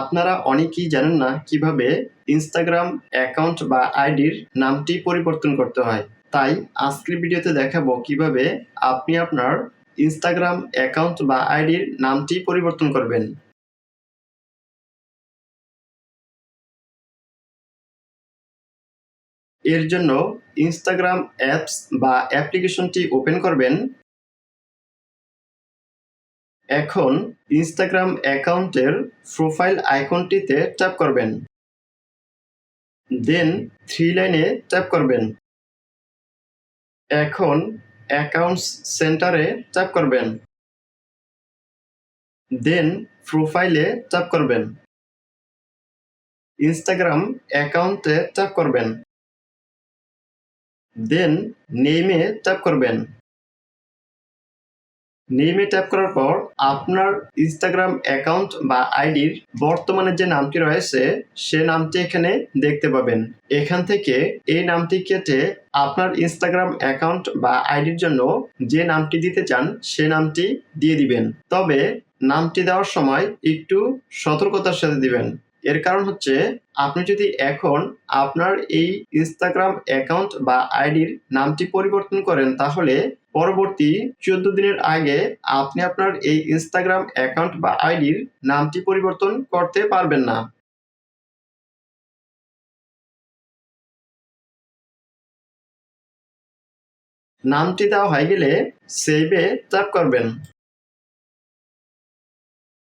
আপনারা অনেকেই জানেন না কীভাবে ইনস্টাগ্রাম অ্যাকাউন্ট বা আইডির নামটি পরিবর্তন করতে হয়। তাই আজকের ভিডিওতে দেখাবো কীভাবে আপনি আপনার ইনস্টাগ্রাম অ্যাকাউন্ট বা আইডির নামটি পরিবর্তন করবেন। এর জন্য ইনস্টাগ্রাম অ্যাপস বা অ্যাপ্লিকেশনটি ওপেন করবেন। এখন ইনস্টাগ্রাম অ্যাকাউন্টের প্রোফাইল আইকনটিতে ট্যাপ করবেন। দেন থ্রি লাইনে ট্যাপ করবেন। এখন অ্যাকাউন্টস সেন্টারে ট্যাপ করবেন। দেন প্রোফাইলে ট্যাপ করবেন। ইনস্টাগ্রাম অ্যাকাউন্টে ট্যাপ করবেন। দেন নেমে ট্যাপ করবেন। নেমে ট্যাপ করার পর আপনার ইনস্টাগ্রাম অ্যাকাউন্ট বা আইডির বর্তমানে যে নামটি রয়েছে, সে নামটি এখানে দেখতে পাবেন। এখান থেকে এই নামটি কেটে আপনার ইনস্টাগ্রাম অ্যাকাউন্ট বা আইডির জন্য যে নামটি দিতে চান, সে নামটি দিয়ে দিবেন। তবে নামটি দেওয়ার সময় একটু সতর্কতার সাথে দিবেন। এর কারণ হচ্ছে, আপনি যদি এখন আপনার এই ইনস্টাগ্রাম অ্যাকাউন্ট বা আইডির নামটি পরিবর্তন করেন, তাহলে পরবর্তী চোদ্দ দিনের আগে আপনি আপনার এই ইনস্টাগ্রাম অ্যাকাউন্ট বা আইডির নামটি পরিবর্তন করতে পারবেন না। নামটি দেওয়া হয়ে গেলে সেভে ট্যাপ করবেন।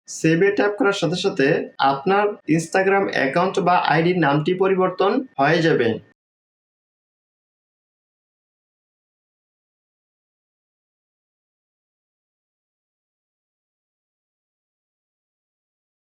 সেভে ট্যাপ করার সাথে সাথে আপনার ইনস্টাগ্রাম অ্যাকাউন্ট বা আইডির নামটি পরিবর্তন হয়ে যাবে।